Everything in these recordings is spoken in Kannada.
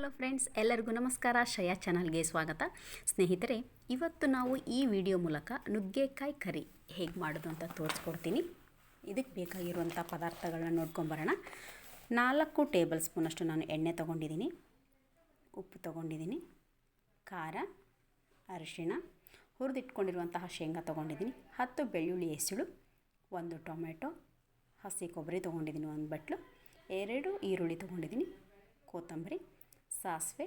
ಹಲೋ ಫ್ರೆಂಡ್ಸ್, ಎಲ್ಲರಿಗೂ ನಮಸ್ಕಾರ. ಶಯಾ ಚಾನಲ್ಗೆ ಸ್ವಾಗತ. ಸ್ನೇಹಿತರೆ, ಇವತ್ತು ನಾವು ಈ ವಿಡಿಯೋ ಮೂಲಕ ನುಗ್ಗೆಕಾಯಿ ಕರಿ ಹೇಗೆ ಮಾಡೋದು ಅಂತ ತೋರಿಸ್ಕೊಡ್ತೀನಿ. ಇದಕ್ಕೆ ಬೇಕಾಗಿರುವಂಥ ಪದಾರ್ಥಗಳನ್ನ ನೋಡ್ಕೊಂಬರೋಣ. ನಾಲ್ಕು ಟೇಬಲ್ ಸ್ಪೂನಷ್ಟು ನಾನು ಎಣ್ಣೆ ತೊಗೊಂಡಿದ್ದೀನಿ. ಉಪ್ಪು ತೊಗೊಂಡಿದ್ದೀನಿ. ಖಾರ, ಅರಿಶಿಣ, ಹುರಿದಿಟ್ಕೊಂಡಿರುವಂತಹ ಶೇಂಗಾ ತೊಗೊಂಡಿದ್ದೀನಿ. ಹತ್ತು ಬೆಳ್ಳುಳ್ಳಿ ಎಸಳು ಒಂದು ಟೊಮೆಟೊ ಹಸಿ ಕೊಬ್ಬರಿ ತೊಗೊಂಡಿದ್ದೀನಿ ಒಂದು ಬಟ್ಲು, ಎರಡು ಈರುಳ್ಳಿ ತೊಗೊಂಡಿದ್ದೀನಿ, ಕೊತ್ತಂಬರಿ ಸಾಸಿವೆ,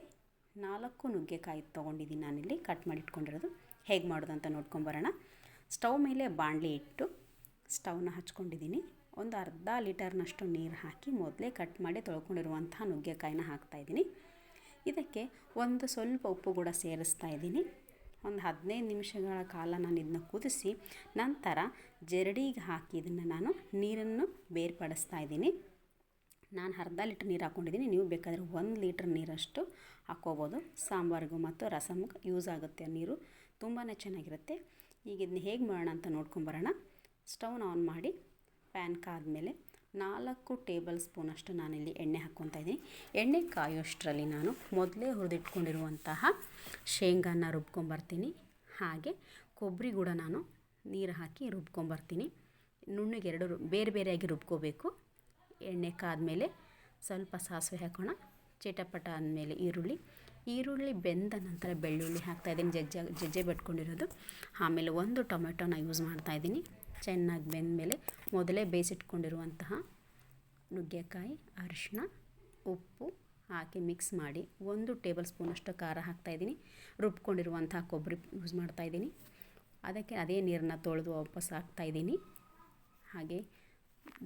ನಾಲ್ಕು ನುಗ್ಗೆಕಾಯಿ ತೊಗೊಂಡಿದ್ದೀನಿ ನಾನಿಲ್ಲಿ ಕಟ್ ಮಾಡಿ ಇಟ್ಕೊಂಡಿರೋದು ಹೇಗೆ ಮಾಡೋದು ಅಂತ ನೋಡ್ಕೊಂಬರೋಣ ಸ್ಟವ್ ಮೇಲೆ ಬಾಣಲಿ ಇಟ್ಟು ಸ್ಟವ್ನ ಹಚ್ಕೊಂಡಿದ್ದೀನಿ. ಒಂದು ಅರ್ಧ ಲೀಟರ್ನಷ್ಟು ನೀರು ಹಾಕಿ ಮೊದಲೇ ಕಟ್ ಮಾಡಿ ತೊಳ್ಕೊಂಡಿರುವಂತಹ ನುಗ್ಗೆಕಾಯಿನ ಹಾಕ್ತಾಯಿದ್ದೀನಿ ಇದಕ್ಕೆ ಒಂದು ಸ್ವಲ್ಪ ಉಪ್ಪು ಕೂಡ ಸೇರಿಸ್ತಾ ಇದ್ದೀನಿ. ಒಂದು ಹದಿನೈದು ನಿಮಿಷಗಳ ಕಾಲ ನಾನು ಇದನ್ನ ಕುದಿಸಿ ನಂತರ ಜರಡಿಗೆ ಹಾಕಿ ಇದನ್ನು ನಾನು ನೀರನ್ನು ಬೇರ್ಪಡಿಸ್ತಾ ಇದ್ದೀನಿ. ನಾನು ಅರ್ಧ ಲೀಟ್ರ್ ನೀರು ಹಾಕ್ಕೊಂಡಿದ್ದೀನಿ. ನೀವು ಬೇಕಾದರೆ ಒಂದು ಲೀಟ್ರ್ ನೀರಷ್ಟು ಹಾಕ್ಕೋಬೋದು. ಸಾಂಬಾರಿಗೂ ಮತ್ತು ರಸಮ್ಗೆ ಯೂಸ್ ಆಗುತ್ತೆ ನೀರು. ತುಂಬಾ ಚೆನ್ನಾಗಿರುತ್ತೆ. ಈಗ ಇದನ್ನ ಹೇಗೆ ಮಾಡೋಣ ಅಂತ ನೋಡ್ಕೊಂಬರೋಣ ಸ್ಟವ್ನ ಆನ್ ಮಾಡಿ ಪ್ಯಾನ್ ಕಾದ್ಮೇಲೆ ನಾಲ್ಕು ಟೇಬಲ್ ಸ್ಪೂನಷ್ಟು ನಾನಿಲ್ಲಿ ಎಣ್ಣೆ ಹಾಕ್ಕೊತಾ ಇದ್ದೀನಿ. ಎಣ್ಣೆ ಕಾಯೋಷ್ಟರಲ್ಲಿ ನಾನು ಮೊದಲೇ ಹುರಿದಿಟ್ಕೊಂಡಿರುವಂತಹ ಶೇಂಗಾನ ರುಬ್ಕೊಂಬರ್ತೀನಿ. ಹಾಗೆ ಕೊಬ್ಬರಿ ಕೂಡ ನಾನು ನೀರು ಹಾಕಿ ರುಬ್ಕೊಂಬರ್ತೀನಿ. ನುಣ್ಣಗೆ ಎರಡು ಬೇರೆ ಬೇರೆಯಾಗಿ ರುಬ್ಕೋಬೇಕು. ಎಣ್ಣೆ ಕಾದ್ಮೇಲೆ ಸ್ವಲ್ಪ ಸಾಸಿವೆ ಹಾಕೋಣ. ಚಿಟಪಟ ಅಂದಮೇಲೆ ಈರುಳ್ಳಿ. ಈರುಳ್ಳಿ ಬೆಂದ ನಂತರ ಬೆಳ್ಳುಳ್ಳಿ ಹಾಕ್ತಾಯಿದ್ದೀನಿ ಜಜ್ಜ, ಜಜ್ಜೆ ಬಿಟ್ಕೊಂಡಿರೋದು. ಆಮೇಲೆ ಒಂದು ಟೊಮೆಟೊನ ಯೂಸ್ ಮಾಡ್ತಾಯಿದ್ದೀನಿ ಚೆನ್ನಾಗಿ ಬೆಂದಮೇಲೆ ಮೊದಲೇ ಬೇಯಿಸಿಟ್ಕೊಂಡಿರುವಂತಹ ನುಗ್ಗೆಕಾಯಿ ಅರಿಶಿನ ಉಪ್ಪು ಹಾಕಿ ಮಿಕ್ಸ್ ಮಾಡಿ ಒಂದು ಟೇಬಲ್ ಸ್ಪೂನಷ್ಟು ಖಾರ ಹಾಕ್ತಾಯಿದ್ದೀನಿ ರುಬ್ಕೊಂಡಿರುವಂತಹ ಕೊಬ್ಬರಿ ಯೂಸ್ ಮಾಡ್ತಾಯಿದ್ದೀನಿ ಅದಕ್ಕೆ ಅದೇ ನೀರನ್ನ ತೊಳೆದು ವಾಪಸ್ ಹಾಕ್ತಾಯಿದ್ದೀನಿ ಹಾಗೆ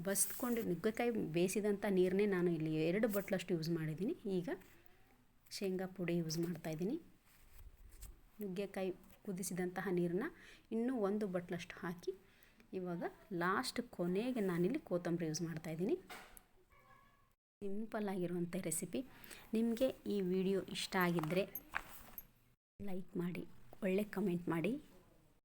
ಬಸ್ಕೊಂಡು ನುಗ್ಗೆಕಾಯಿ ಬೇಯಿಸಿದಂಥ ನೀರನ್ನೇ ನಾನು ಇಲ್ಲಿ ಎರಡು ಬಟ್ಲಷ್ಟು ಯೂಸ್ ಮಾಡಿದ್ದೀನಿ. ಈಗ ಶೇಂಗಾ ಪುಡಿ ಯೂಸ್ ಮಾಡ್ತಾಯಿದ್ದೀನಿ ನುಗ್ಗೆಕಾಯಿ ಕುದಿಸಿದಂತಹ ನೀರನ್ನ ಇನ್ನೂ ಒಂದು ಬಟ್ಲಷ್ಟು ಹಾಕಿ ಇವಾಗ ಲಾಸ್ಟ್ ಕೊನೆಗೆ ನಾನಿಲ್ಲಿ ಕೊತ್ತಂಬರಿ ಯೂಸ್ ಮಾಡ್ತಾಯಿದ್ದೀನಿ ಸಿಂಪಲ್ ಆಗಿರುವಂಥ ರೆಸಿಪಿ. ನಿಮಗೆ ಈ ವಿಡಿಯೋ ಇಷ್ಟ ಆಗಿದ್ದರೆ ಲೈಕ್ ಮಾಡಿ, ಒಳ್ಳೆ ಕಮೆಂಟ್ ಮಾಡಿ.